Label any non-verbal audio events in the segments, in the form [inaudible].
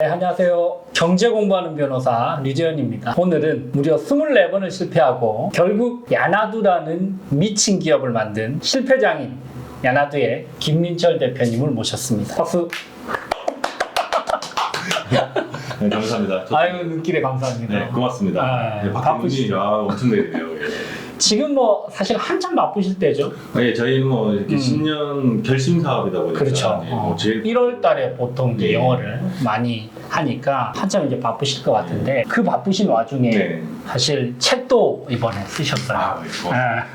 네, 안녕하세요. 경제 공부하는 변호사 류재현입니다. 오늘은 무려 24번을 실패하고 결국 야나두라는 미친 기업을 만든 실패장인 야나두의 김민철 대표님을 모셨습니다. 박수. [laughs] 네, 감사합니다. 저- 아유 눈길에 감사합니다. 네, 고맙습니다. 아, 네, 바쁘시죠? 아, 엄청 내리네요. 예. 지금 뭐 사실 한참 바쁘실 때죠. 아, 예, 저희는 뭐 이렇게 음. 10년 결심 사업이다 보니까 그렇죠. 예, 뭐 제일 1월 달에 보통 이제 네. 영어를 많이 하니까 한참 이제 바쁘실 것 같은데 그 바쁘신 와중에 네. 사실 책도 이번에 쓰셨어요. 아, 예, 고맙습니다. 아,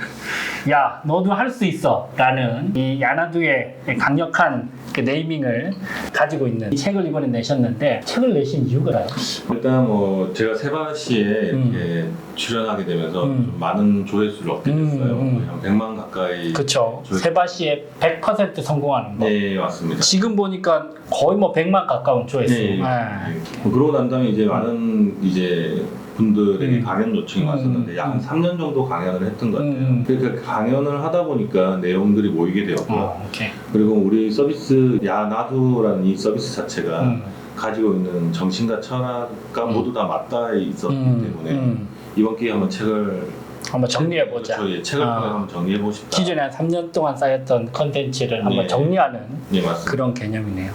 야, 너도 할 수 있어. 라는 이 야나두의 강력한 그 네이밍을 가지고 있는 이 책을 이번에 내셨는데 책을 내신 이유가 뭐예요? 일단 뭐 제가 세바시에 이렇게 출연하게 되면서 음. 좀 많은 조회수를 얻게 음, 됐어요. 음. 한 100만 가까이. 그쵸. 저- 세바시에 100% 성공하는 거. 네, 맞습니다. 지금 보니까 거의 뭐 100만 가까운 조회수. 네. 네. 뭐 그러고 난 다음에 이제 많은 이제 분들에게 음. 강연 요청이 음, 왔었는데 약한 음. 3년 정도 강연을 했던 것 같아요. 음. 그러니까 강연을 하다 보니까 내용들이 모이게 되었고요. 어. 그리고 우리 서비스 야나두라는 이 서비스 자체가 음. 가지고 있는 정신과 철학과 음. 모두 다 맞닿아 있었기 음, 때문에 음. 이번 기회에 한번 책을 한번 정리해 보자. 그렇죠. 예, 책을 아. 통해 한번 정리해보고 싶다. 기존에 한 3년 동안 쌓였던 컨텐츠를 한번 네. 정리하는 예, 맞습니다. 그런 개념이네요.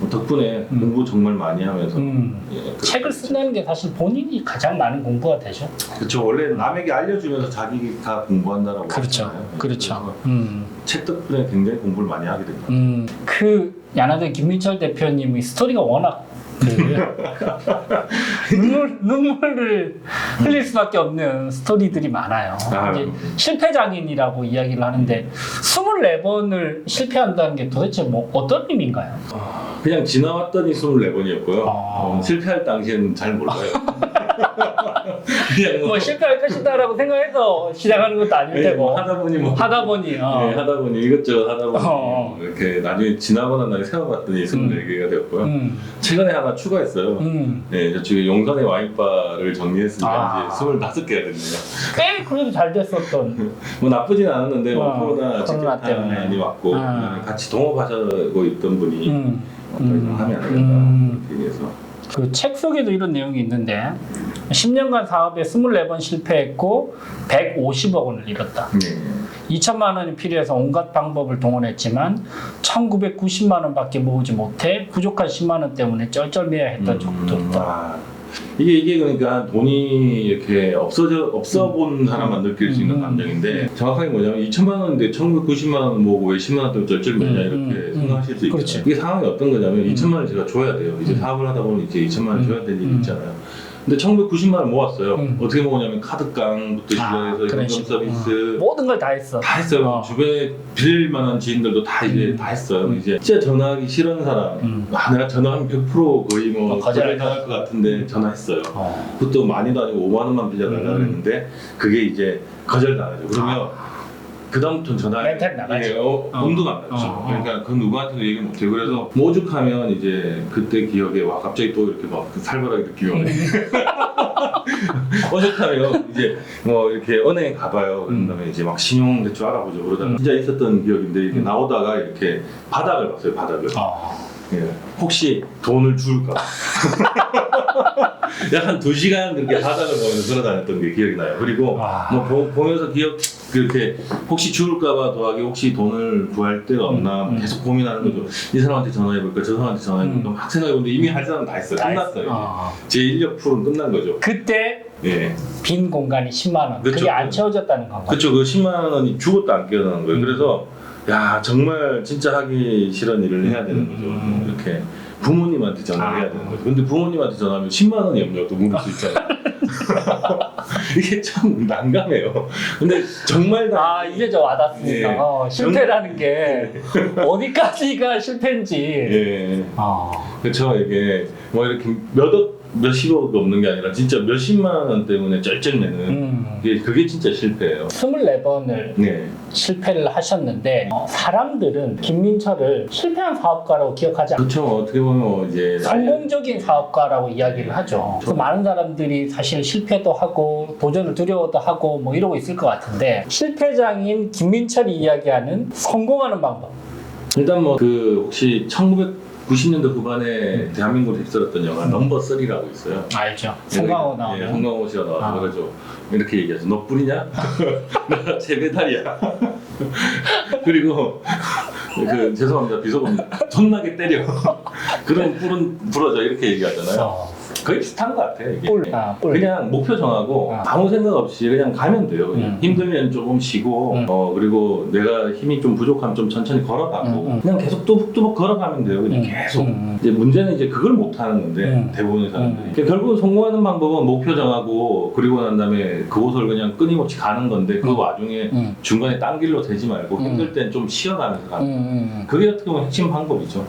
뭐 덕분에 음. 공부 정말 많이 하면서 음. 예, 책을 쓴다는 게 사실 본인이 가장 많은 공부가 되죠. 그렇죠. 원래 남에게 알려주면서 자기가 공부한다라고 그렇죠. 하잖아요. 예, 그렇죠. 그래서 음. 책 덕분에 굉장히 공부를 많이 하게 됩니다. 음. 그 야나대 김민철 대표님의 스토리가 워낙 그 눈물 눈물을 흘릴 수밖에 없는 스토리들이 많아요. 아, 이제 실패 장인이라고 이야기를 하는데 24번을 실패한다는 게 도대체 뭐 어떤 의미인가요? 그냥 지나왔더니 24번이었고요. 아. 실패할 당시에는 잘 몰라요. [laughs] 그냥 뭐, 뭐 실패할 것이다라고 생각해서 시작하는 것도 아닐 예, 테고 뭐 하다 보니 뭐 하다 보니 어. 예, 하다 보니 이것저것 하다 보니 어. 이렇게 나중에 지나고 난 날에 세워봤더니 24개가 되었고요. 음, 최근에 하나 추가했어요. 음. 네, 저쪽에 용산의 와인바를 정리했으니까 아. 이제 25개가 됐네요. 꽤 그래도 잘 됐었던 [laughs] 뭐 나쁘진 않았는데 뭐 어, 코로나 코로나 때문에. 직격탄이 왔고 아. 같이 동업하고 있던 분이 음. 더 이상 하면 안 된다 음. 이렇게 해서 그 책 속에도 이런 내용이 있는데 10년간 사업에 24번 실패했고 150억 원을 잃었다. 네. 2천만 원이 필요해서 온갖 방법을 동원했지만 1,990만 원밖에 모으지 못해 부족한 10만 원 때문에 쩔쩔매야 했던 적도 음, 있다. 아, 이게 이게 그러니까 돈이 이렇게 없어져 없어 본 사람만 느낄 수 있는 음. 감정인데 정확하게 뭐냐면 2천만 원인데 1,990만 원 모으고 왜 10만 원 때문에 쩔쩔매냐 음, 이렇게 음, 생각하실 수 있잖아요. 그렇지. 이게 상황이 어떤 거냐면 음. 2천만 원 제가 줘야 돼요. 이제 음. 사업을 하다 보면 이제 2천만 원 음. 줘야 될 일이 음. 있잖아요. 근데 1,990만 원 모았어요. 음. 어떻게 모으냐면 카드깡부터 아, 시작해서 그런 현금 식으로. 서비스 모든 걸 다 했어. 다 했어요. 어. 주변에 빌릴 만한 지인들도 다 이제 음. 다 했어요. 음. 이제 진짜 전화하기 싫은 사람, 음. 아, 내가 전화하면 100% 거의 뭐 어, 거절할 거절당할 것 같은데 전화했어요. 어. 그것도 많이도 아니고 5만 원만 빌려달라 음. 그랬는데 그게 이제 거절당하죠. 그러면 그다음부터는 전화 멘탈이 나가지. 예, 어, 어. 안 나죠. 어, 어. 그러니까 그 누구한테도 얘기 못해요. 그래서 뭐 오죽하면 이제 그때 기억에 와 갑자기 또 이렇게 막그 살벌하게 느끼고 음. [laughs] 오죽하면 이제 뭐 이렇게 은행에 가봐요. 그런 음. 다음에 이제 막 신용 대출 알아보죠. 그러다가 진짜 있었던 기억인데 이렇게 음. 나오다가 이렇게 바닥을 봤어요. 바닥을. 어. 예. 혹시 돈을 줄까? [laughs] 약한 두 시간 그렇게 바닥을 보면서 걸어 다녔던 게 기억이 나요. 그리고 와. 뭐 보, 보면서 기억 그렇게 혹시 죽을까봐 더하기 혹시 돈을 구할 데가 없나 음, 음. 계속 고민하는 거죠. 이 사람한테 전화해볼까, 저 사람한테 전화해볼까 음. 막 생각해보는데 이미 할 사람 다 했어요. 다 끝났어요. 어. 제 인력 풀은 끝난 거죠. 그때 예. 빈 공간이 10만 원. 그쵸. 그게 안 채워졌다는 건가? 그쵸. 그 10만 원이 죽었다 안 깨어나는 거예요. 음. 그래서 야 정말 진짜 하기 싫은 일을 해야 되는 음, 거죠. 음. 이렇게 부모님한테 전화를 아. 해야 되는 거죠. 근데 부모님한테 전화하면 10만 원이 없냐고 또 물을 수 있잖아요. [laughs] 이게 참 난감해요. 근데 정말 다아 이제 저 와닿습니다. 예. 어, 실패라는 게 어디까지가 실패인지. 예. 어. 그렇죠. 이게 뭐 이렇게 몇억 몇십억이 없는 게 아니라 진짜 몇십만 원 때문에 쩔쩔매는 음. 이게 그게 진짜 실패예요. 24번을 네. 실패를 하셨는데 어, 사람들은 김민철을 실패한 사업가라고 기억하지 않아요. 그렇죠. 어떻게 보면 뭐 이제 성공적인 사업가라고 이야기를 하죠. 그래서 많은 사람들이 사실 실패도 하고 도전을 두려워도 하고 뭐 이러고 있을 것 같은데 실패장인 김민철이 이야기하는 성공하는 방법. 일단 뭐 그 혹시 1900 90년대 후반에 대한민국을 휩쓸었던 영화 넘버 3라고 있어요. 알죠. 송강호 나오는. 예, 송강호 씨가 나와서 아. 그러죠. 이렇게 얘기하죠. 너 뿔이냐? [laughs] 나 세배달이야. [laughs] 그리고 그 죄송합니다. 비서분 존나게 때려. [laughs] 그런 뿔은 부러져 이렇게 얘기하잖아요. 어, 거의 비슷한 것 같아요. 이게. 뿔. 아, 뿔. 그냥 목표 정하고 아. 아무 생각 없이 그냥 가면 돼요. 그냥 음. 힘들면 조금 쉬고 음. 어 그리고 내가 힘이 좀 부족하면 좀 천천히 걸어가고 음, 음. 그냥 계속 뚜벅뚜벅 걸어가면 돼요. 그냥 음, 계속. 음, 이제 문제는 이제 그걸 못 하는 건데 음. 대부분의 사람들이 음. 결국은 성공하는 방법은 목표 정하고 그리고 난 다음에 그곳을 그냥 끊임없이 가는 건데 그 음. 와중에 음, 중간에 딴 길로 되지 말고 음. 힘들 땐 좀 쉬어가면서 음, 가는 음. 그게 어떻게 보면 핵심 방법이죠.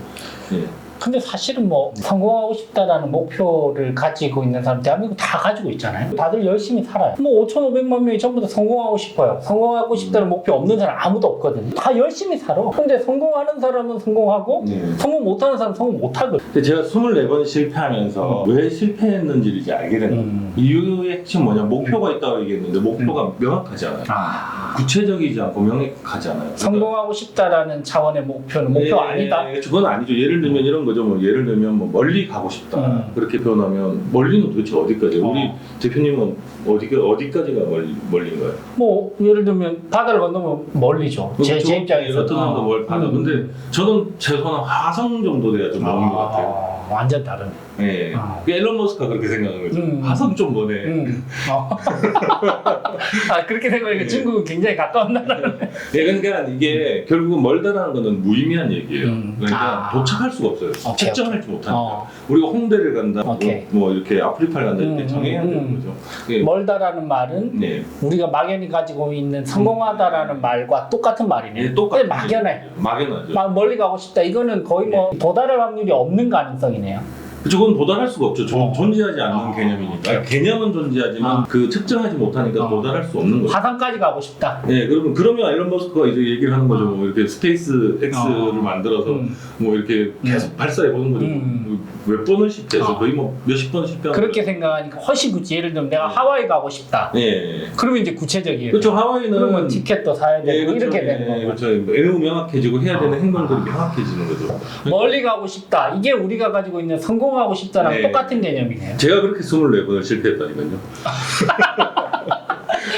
예. 근데 사실은 뭐 성공하고 싶다라는 목표를 가지고 있는 사람 대한민국 다 가지고 있잖아요. 다들 열심히 살아요. 뭐 5,500만 명이 전부 다 성공하고 싶어요. 성공하고 싶다는 목표 없는 사람 아무도 없거든요. 다 열심히 살아. 근데 성공하는 사람은 성공하고 네. 성공 못하는 사람은 성공 못하거든. 근데 제가 24번 실패하면서 왜 실패했는지를 이제 알게 된 거예요. 음. 이유의 핵심 뭐냐 목표가 있다고 얘기했는데 목표가 명확하지 않아요. 아. 구체적이지 않고 명확하지 않아요. 그러니까 성공하고 싶다라는 차원의 목표는 목표 예, 아니다. 예, 그건 아니죠. 예를 들면 이런 거죠. 뭐 예를 들면 뭐 멀리 가고 싶다. 음. 그렇게 표현하면 멀리는 도대체 어디까지? 어. 우리 대표님은 어디가 어디까지가 멀리 멀리인가요? 뭐 예를 들면 바다를 건너면 멀리죠. 제, 제 입장에서 어떤 사람도 어. 뭘 받아. 음. 근데 저는 최소한 화성 정도 돼야 좀먼것 같아요. 아, 완전 다른. 예. 아. 그 앨런 머스크가 그렇게 생각하는 거죠. 음. 화성 좀 머네. 음. 어. [laughs] 아 그렇게 생각하니까 네. 중국은 굉장히 가까운 나라네. 예, 그러니까 이게 결국은 멀다라는 거는 무의미한 얘기예요. 음. 그러니까 아. 도착할 수가 없어요. 오케이, 측정하지 못하니까. 어. 우리가 홍대를 간다, 뭐, 오케이. 뭐 이렇게 아프리카를 간다 이렇게 음, 정해야 음, 되는 음. 거죠. 예. 멀다라는 말은 네. 우리가 막연히 가지고 있는 성공하다라는 말과 똑같은 말이네. 예, 똑같은 근데 막연해. 막연하죠. 막 멀리 가고 싶다. 이거는 거의 뭐 도달할 확률이 없는 가능성이네요. 그쵸, 그건 도달할 수가 없죠. 존- 어. 존재하지 않는 어. 개념이니까. 아니, 개념은 존재하지만 어. 그 측정하지 못하니까 어. 도달할 수 없는 거죠. 화성까지 가고 싶다. 예, 그러면 그러면 아일런 머스크가 이제 얘기를 하는 거죠. 뭐 이렇게 스페이스 X를 어. 만들어서 음. 뭐 이렇게 계속 발사해 보는 거죠. 음. 몇 번을 실패해서 어. 거의 뭐 몇십 번 실패한 그렇게 생각하니까 훨씬 굳이 예를 들면 내가 하와이 가고 싶다. 거죠. 예. 그러면 이제 구체적이에요. 그렇죠. 하와이는 그러면 티켓도 사야 되고 예, 그렇죠. 이렇게 예, 되는 거고. 그렇죠. 매우 명확해지고 해야 되는 아. 행동들이 명확해지는 거죠. 멀리 가고 싶다. 이게 우리가 가지고 있는 성공 하고 싶다랑 네. 똑같은 개념이네요. 제가 그렇게 24번을 실패했다니까요. [laughs]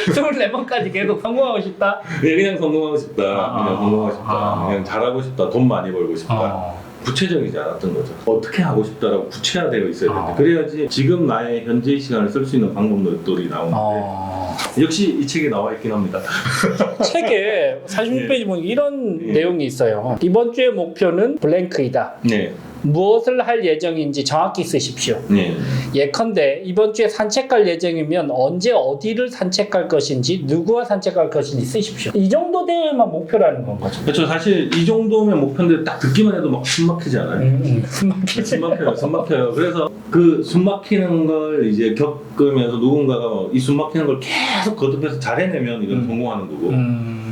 24번까지 계속 성공하고 싶다. 네, 그냥 성공하고 싶다. 아. 그냥 성공하고 싶다. 아. 그냥 잘하고 싶다. 돈 많이 벌고 싶다. 어. 구체적이지 않았던 거죠. 어떻게 하고 싶다라고 구체화되어 있어야 되는데 아. 그래야지 지금 나의 현재의 시간을 쓸 수 있는 방법들이 나오는데 어. 역시 이 책에 나와 있긴 합니다. [laughs] 책에 46페이지 보면 이런 예. 내용이 있어요. 이번 주의 목표는 블랭크이다. 네, 무엇을 할 예정인지 정확히 쓰십시오. 네. 예컨대 이번 주에 산책 갈 예정이면 언제 어디를 산책할 것인지 누구와 산책할 것인지 쓰십시오. 이 정도 되어야만 목표라는 건 거죠. 그렇죠. 사실 이 정도면 목표인데 딱 듣기만 해도 막 숨막히지 않아요? 음, 음. 숨막히지. 숨 막혀요, 숨 막혀요. 그래서 그 숨 막히는 걸 이제 겪으면서 누군가가 이 숨 막히는 걸 계속 거듭해서 잘 해내면 이건 음. 성공하는 거고 음.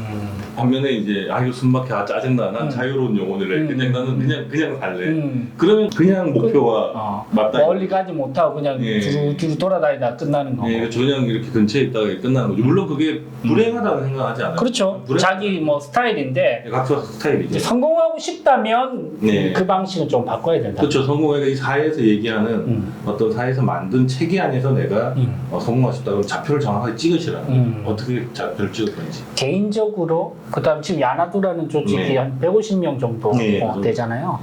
반면에 이제 아 이거 숨 막혀 아, 짜증나 난 음. 자유로운 영혼을 해 음. 그냥 나는 그냥 그냥 살래 음. 그러면 그냥 목표와 어. 맞다 멀리 가지 못하고 그냥 예. 두루두루 돌아다니다 끝나는 거고. 예, 저녁 이렇게 근처에 있다가 끝나는 거죠 물론 그게 불행하다고 생각하지 않아요 그렇죠. 불행- 자기 뭐 스타일인데 각자 이제 스타일이죠 성공하고 싶다면 네. 그 방식은 좀 바꿔야 된다. 그렇죠 성공회가 이 사회에서 얘기하는 음. 어떤 사회에서 만든 체계 안에서 내가 음. 어, 성공하고 싶다 그럼 좌표를 정확하게 찍으시라 음. 어떻게 좌표를 찍을 건지 개인적으로 그다음 지금 야나두라는 조직이 네. 한 150명 정도 네, 어. 되잖아요.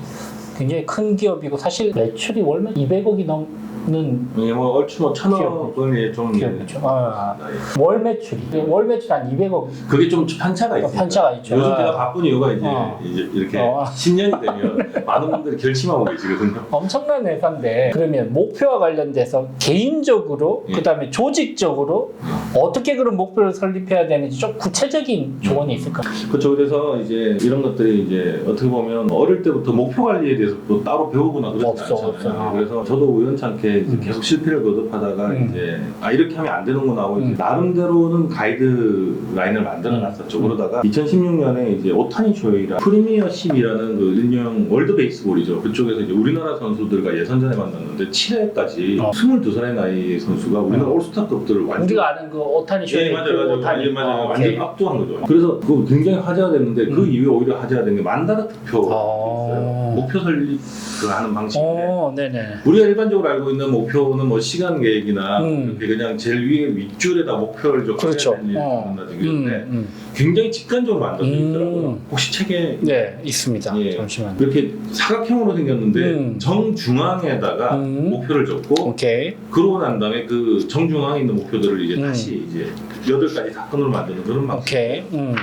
굉장히 큰 기업이고 사실 매출이 월매 200억이 넘 는 예, 뭐 얼추 뭐 천억을 좀 기업이죠. 어, 예. 월 매출이 월 매출 한 200억 그게 좀 편차가 있어요. 편차가 있죠. 요즘 어. 제가 바쁜 이유가 이제, 어. 이제 이렇게 어. 신년이 되면 [laughs] 많은 분들이 결심하고 계시거든요. 엄청난 회사인데 그러면 목표와 관련돼서 개인적으로 예. 그다음에 조직적으로 어떻게 그런 목표를 설립해야 되는지 좀 구체적인 조언이 있을까? 그렇죠. 그래서 이제 이런 것들이 이제 어떻게 보면 어릴 때부터 목표 관리에 대해서 또 따로 배우거나 그러지 없어, 않잖아요. 없어. 그래서 저도 우연찮게 이제 음. 계속 실패를 거듭하다가 음. 이제 아 이렇게 하면 안 되는구나 하고 이제 음. 나름대로는 가이드 라인을 만들어 놨었죠. 음. 그러다가 2016년에 이제 오타니 쇼이라 프리미어십이라는 그 일명 월드 베이스볼이죠. 그쪽에서 이제 우리나라 선수들과 예선전에 만났는데 7회까지 어. 22살의 나이 선수가 우리나라 어. 올스타급들을 완전 우리가 아는 그 오타니 쇼 예, 맞아요, 맞아요. 오타니 완전, 맞아요. 어, 완전 오케이. 압도한 거죠. 그래서 그거 굉장히 화제가 됐는데 그 음. 이후에 오히려 화제가 된 게 만다라 투표가 어. 있어요. 목표 설립을 하는 방식인데 어, 네네. 우리가 일반적으로 알고 있는 목표는 뭐 시간 계획이나 음. 이렇게 그냥 제일 위에 윗줄에다 목표를 적어야 그렇죠. 어. 만든다든지 음, 이런데 음. 굉장히 직관적으로 만들어져 음. 있더라고요. 혹시 책에 네, 있습니다. 예. 잠시만. 이렇게 사각형으로 생겼는데 음. 정중앙에다가 음. 목표를 적고 오케이. 그러고 난 다음에 그 정중앙에 있는 목표들을 이제 음. 다시 이제 여덟 가지 사건으로 만드는 그런 방식. 오케이. 음.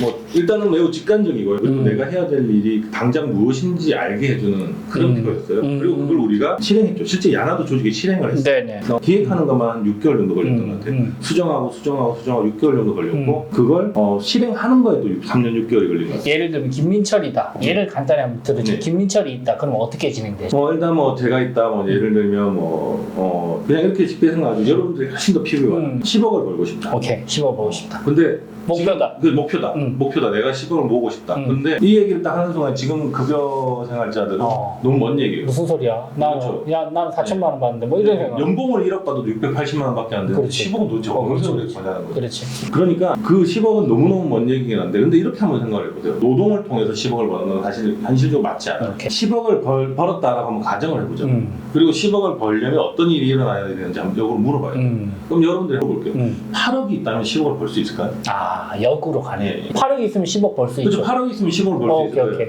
뭐 일단은 매우 직관적이고요. 그리고 음. 내가 해야 될 일이 당장 무엇인지 알게 해주는 그런 음. 표였어요. 음. 그리고 그걸 우리가 실행했죠. 실제 야나도 조직이 실행을 했어요. 네네. 기획하는 것만 한 6개월 정도 걸렸던 음, 것 같아요. 음. 수정하고 수정하고 수정하고 6개월 정도 걸렸고 그걸 어, 실행하는 거에 또 3년 6개월이 걸린 것 같아요. 예를 들면 김민철이다. 예를 간단히 한번 들어줘. 네. 김민철이 있다. 그럼 어떻게 진행되죠? 뭐 일단 뭐 제가 있다 뭐 예를 들면 뭐 어, 그냥 이렇게 쉽게 생각하죠. 여러분들이 훨씬 더 필요한 음. 10억을 벌고 싶다. 오케이. 씹어보고 싶다. 근데 목표다. 그 목표다. 음. 목표다. 내가 10억을 모으고 싶다. 음. 근데 이 얘기를 딱 하는 순간 지금 급여 생활자들은 어. 너무 먼 얘기예요. 무슨 소리야? 나는 그렇죠. 야 나는 4천만 원 받는데 뭐 이런 생각. 연봉을 1억 받아도 680만 원밖에 안 되는데 그렇지. 10억은 도대체 어, 어느 그렇지. 거냐는 거죠. 그렇지. 그러니까 그 10억은 너무너무 먼 얘기긴 한데 근데 이렇게 한번 생각을 해보세요. 노동을 통해서 10억을 버는 건 사실 현실적으로 맞지 않아요. 이렇게. 10억을 벌, 벌었다라고 한번 가정을 해보죠. 음. 그리고 10억을 벌려면 어떤 일이 일어나야 되는지 한번 역으로 물어봐요. 음. 그럼 여러분들 해볼게요. 음. 8억이 있다면 10억을 벌 수 있을까요? 아 역으로 가네. 예. 8억 있으면 10억 벌 수 그렇죠. 있죠. 8억 있으면 10억을 벌수 어, 오케이 있어요. 오케이.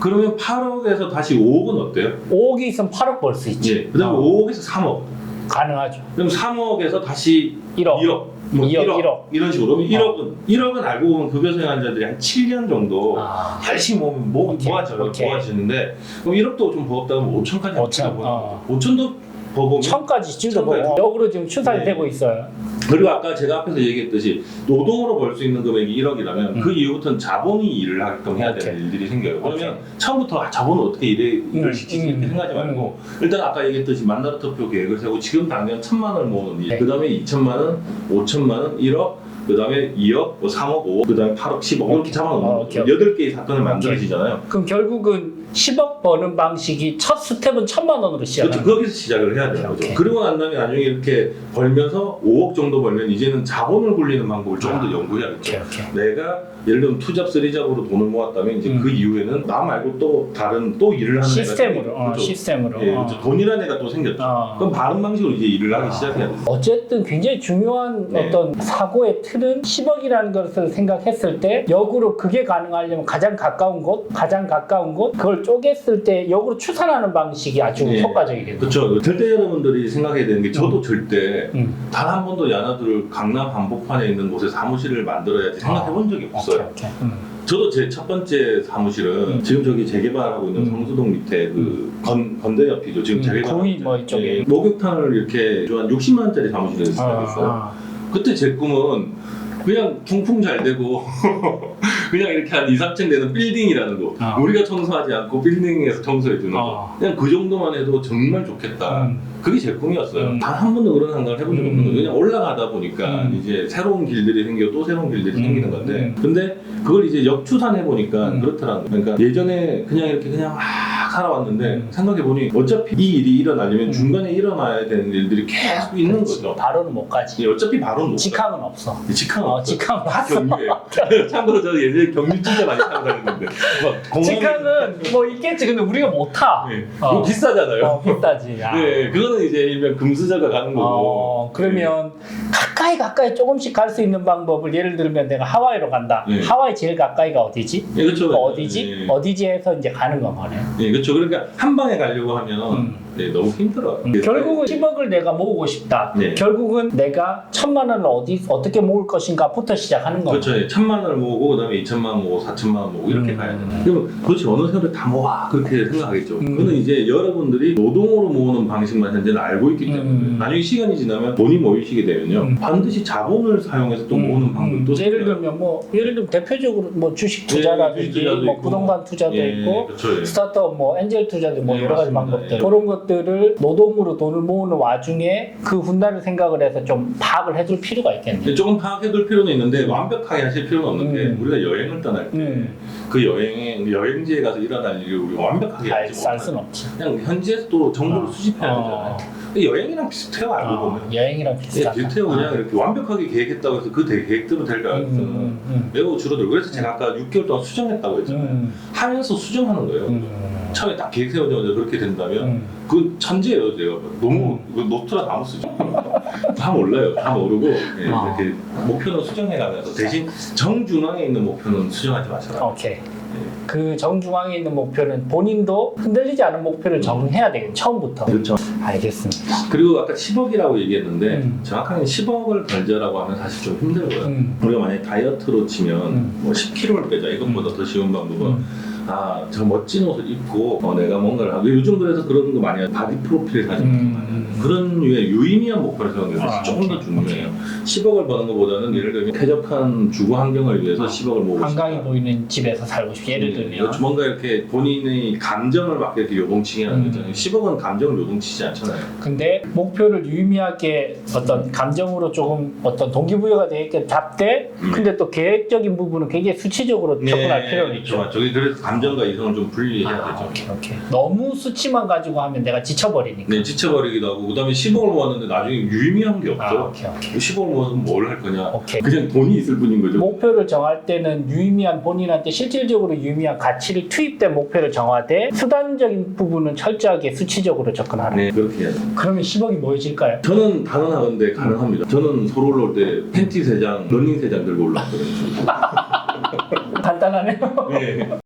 그러면 8억에서 다시 5억은 어때요? 5억이 있으면 8억 벌 수 있지. 예. 그 다음에 어, 5억에서 3억. 가능하죠. 그럼 3억에서 다시 1억. 2억. 뭐 2억, 1억, 1억. 이런 식으로. 그러면 1억은, 1억은 알고 보면 급여 생활자들이 한 7년 정도 아. 열심히 모, 모, 오케이, 모아져요. 오케이. 모아지는데 그럼 1억도 좀 버겁다 그러면 5천까지 5천, 어. 5천도 버거면 천까지 찔러보고 천까지. 역으로 지금 추산이 네. 되고 있어요. 그리고 아까 제가 앞에서 얘기했듯이 노동으로 벌 수 있는 금액이 1억이라면 음. 그 이후부터는 자본이 일을 하게끔 해야 되는 오케이. 일들이 생겨요. 그러면 처음부터 아, 자본을 어떻게 일에, 일을 음, 시키지 음, 이렇게 생각하지 말고 일단 아까 얘기했듯이 만나르 투표 계획을 세우고 지금 당장 천만 원을 모으는 일, 네. 그 다음에 2천만 원, 5천만 원, 1억, 그 다음에 2억, 뭐 3억, 5억, 그 다음에 8억, 10억 이렇게 잡아놓는 어, 거죠. 오케이. 8개의 사건을 만들어지잖아요. 그럼 결국은 10억 버는 방식이 첫 스텝은 천만 원으로 시작하는 그렇죠. 거기서 시작을 해야 되는 오케이. 거죠. 그리고 난 다음에 나중에 이렇게 벌면서 5억 정도 벌면 이제는 자본을 굴리는 방법을 조금 더 아, 연구해야겠죠. 오케이 오케이. 내가 예를 들면 투잡, 쓰리잡으로 돈을 모았다면 이제 음. 그 이후에는 나 말고 또 다른 또 일을 하는 시스템으로 애가 어, 생기죠. 시스템으로 예, 어. 그렇죠. 돈이라는 애가 또 생겼죠. 어. 그럼 다른 방식으로 이제 일을 하기 아. 시작해야 돼요. 어쨌든 굉장히 중요한 네. 어떤 사고의 틀은 10억이라는 것을 생각했을 때 역으로 그게 가능하려면 가장 가까운 곳, 가장 가까운 곳 그걸 쪼갰을 때 역으로 추산하는 방식이 아주 네. 효과적이겠죠. 그렇죠. 절대 여러분들이 생각해야 되는 게 저도 절대 음. 단 한 번도 야나들 강남 한복판에 있는 곳에 사무실을 만들어야지 생각해 본 적이 오케이 없어요. 오케이. 음. 저도 제 첫 번째 사무실은 음. 지금 저기 재개발하고 있는 음. 성수동 밑에 그 건, 건대 옆이죠. 지금 음, 재개발. 거의 뭐 이쪽에. 목욕탕을 이렇게 한 60만 원짜리 사무실에서 시작했어요. 아, 그때 제 꿈은 그냥 통풍 잘 되고 [laughs] 그냥 이렇게 한 2, 3층 되는 빌딩이라는 거 아. 우리가 청소하지 않고 빌딩에서 청소해 주는 아. 거 그냥 그 정도만 해도 정말 좋겠다 음. 그게 제 꿈이었어요 음. 단한 번도 그런 생각을 해본 음. 없는 거예요 그냥 올라가다 보니까 음. 이제 새로운 길들이 생기고 또 새로운 길들이 음. 생기는 건데 음. 근데 그걸 이제 역추산해 보니까 음. 그렇더라고요 그러니까 예전에 그냥 이렇게 그냥 막 살아왔는데 음. 생각해 보니 어차피 이 일이 일어나려면 음. 중간에 일어나야 되는 일들이 계속 있는 그렇지. 거죠 바로는 못 가지. 예, 어차피 바로는 못 직항은 없어. 가요. 직항 어. 직항 다 없어. 경유예요. [laughs] 참고로 저 예전에 경유 진짜 많이 타고 다녔는데 막 공항에- 직항은 뭐 있겠지. 근데 우리가 못 타. 네. 어. 그거 비싸잖아요. 어, 비싸지. 아. 네, 그거는 이제 일명 금수저가 가는 거고. 어, 그러면 가까이 가까이 조금씩 갈 수 있는 방법을 예를 들면 내가 하와이로 간다. 네. 하와이 제일 가까이가 어디지? 예, 그렇죠. 그 어디지? 예, 어디지 해서 이제 가는 거 거네. 예, 그렇죠. 그러니까 한 방에 가려고 하면 음. 네, 너무 힘들어요. 음, 결국은 10억을 내가 모으고 싶다. 네. 결국은 내가 천만 원을 어디 어떻게 모을 것인가부터 시작하는 거. 그렇죠. 예, 천만 원을 모으고 그다음에 이천만 원 모으고 사천만 원 모으고 이렇게 음. 가야 되나. 그럼 도대체 어느 세월에 다 모아 그렇게 생각하겠죠. 음. 그거는 이제 여러분들이 노동으로 모으는 방식만 현재는 알고 있기 때문에 음. 나중에 시간이 지나면 돈이 모이시게 되면요 음. 반드시 자본을 사용해서 또 모으는 방법도 예를 생겨요. 들면 뭐 예를 들면 대표적으로 뭐 주식 예, 투자라든지 주식 투자도 뭐 있고. 부동산 투자도 예, 있고 그렇죠. 예. 스타트업 뭐 엔젤 투자도 뭐 네, 여러 가지 맞습니다. 방법들 예. 그런 것 들을 노동으로 돈을 모으는 와중에 그 분단을 생각을 해서 좀 파악을 해둘 필요가 있겠네요. 조금 파악해둘 필요는 있는데 완벽하게 하실 필요는 없는 게 음. 우리가 여행을 떠날 때그 음, 여행 여행지에 가서 일어날 일을 우리가 완벽하게 알, 하지 알 수는 없지. 그냥 현지에서 또 정보를 어. 수집해야 어. 되잖아요. 근데 여행이랑 비슷해요 알고 어, 보면. 여행이랑 예, 비슷하다. 비슷해요 그냥 이렇게 완벽하게 계획했다고 해서 그 대- 계획대로 될 음, 가능성은 음, 음, 매우 줄어들고 그래서 제가 아까 6개월 동안 수정했다고 했잖아요. 음, 하면서 수정하는 거예요. 음. 처음에 딱 계획 세우자마자 그렇게 된다면 음. 그 천재예요 제가 너무 그 노트라 다못 쓰죠 다 몰라요 다 모르고 예, 아. 이렇게 목표는 수정해가면서 대신 정중앙에 있는 목표는 수정하지 마셔라 오케이. 그 정중앙에 있는 목표는 본인도 흔들리지 않은 목표를 정해야 되겠네 처음부터. 그렇죠 알겠습니다. 그리고 아까 10억이라고 얘기했는데 음. 정확하게 10억을 벌자라고 하면 사실 좀 힘들고요 음. 우리가 만약에 다이어트로 치면 음. 뭐 10kg를 빼자 이것보다 더 쉬운 방법은 음. 아, 저 멋진 옷을 입고 어, 내가 뭔가를 하고 요즘 그래서 그런 거 많이 해요. 바디 프로필 사진 같은 거 많이 해요. 음. 그런 류의 유의미한 목표를 세우는 게 아, 조금 더 중요해요. 10억을 버는 것보다는 예를 들면 쾌적한 주거 환경을 위해서 10억을 모으고 한강이 싶다. 보이는 집에서 살고 싶. 예를 들면. 그렇죠. 뭔가 이렇게 본인의 감정을 막 이렇게 요동치게 하는 음. 거잖아요. 10억은 감정을 요동치지 않잖아요. 근데 목표를 유의미하게 어떤 감정으로 조금 어떤 동기부여가 되게 잡되 음. 근데 또 계획적인 부분은 굉장히 수치적으로 접근할 필요는 있죠. 그렇죠. 저기 그래서 감 정과 이성을 좀 분리해야 아, 되죠. 오케이, 오케이. 너무 수치만 가지고 하면 내가 지쳐버리니까. 네, 지쳐버리기도 하고 그다음에 10억을 모았는데 나중에 유의미한 게 아, 없죠. 오케이, 오케이. 10억을 모아서 뭘 할 거냐? 오케이. 그냥 돈이 있을 뿐인 거죠. 목표를 정할 때는 유의미한 본인한테 실질적으로 유의미한 가치를 투입된 목표를 정하되 수단적인 부분은 철저하게 수치적으로 접근하라. 네, 그렇게 해야 돼요. 그러면 10억이 모여질까요? 저는 당연하건데 가능합니다. 저는 서울 올라올 때 팬티 세 장, 러닝 세장 들고 올라왔거든요. 간단하네요. 네.